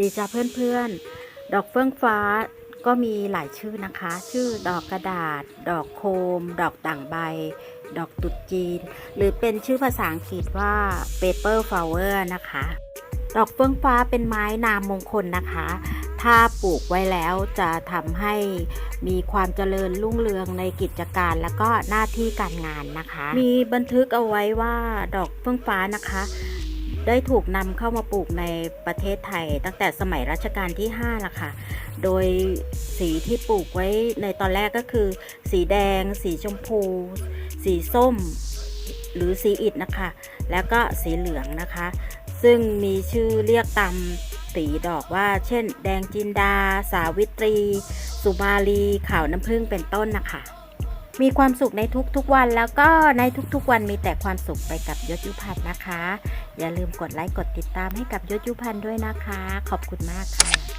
ดีจ้าเพื่อนๆ ดอกเฟื่องฟ้าก็มีหลายชื่อนะคะ ชื่อดอกกระดาษ ดอกโคม ดอกต่างใบ ดอกตุดจีน หรือเป็นชื่อภาษาอังกฤษว่า paper flower นะคะ ดอกเฟื่องฟ้าเป็นไม้นามมงคลนะคะ ถ้าปลูกไว้แล้วจะทำให้มีความเจริญรุ่งเรืองในกิจการและก็หน้าที่การงานนะคะ มีบันทึกเอาไว้ว่าดอกเฟื่องฟ้านะคะ ได้ถูกนำเข้ามาปลูกในประเทศไทย ตั้งแต่สมัยรัชกาลที่5ละค่ะ โดยสีที่ปลูกไว้ในตอนแรกก็คือ สีแดง สีชมพู สีส้ม หรือสีอิฐนะคะ แล้วก็สีเหลืองนะคะ ซึ่งมีชื่อเรียกตามสีดอกว่า เช่น แดงจินดา สาวิตรี สุมาลีขาวน้ำผึ้งเป็นต้นนะคะ มีความสุขในทุกๆวัน แล้วก็ในทุกๆวันมีแต่ความสุขไปกับยศยุพันธ์นะคะ อย่าลืมกดไลค์กดติดตามให้กับยศยุพันธ์ด้วยนะคะ ขอบคุณมากค่ะ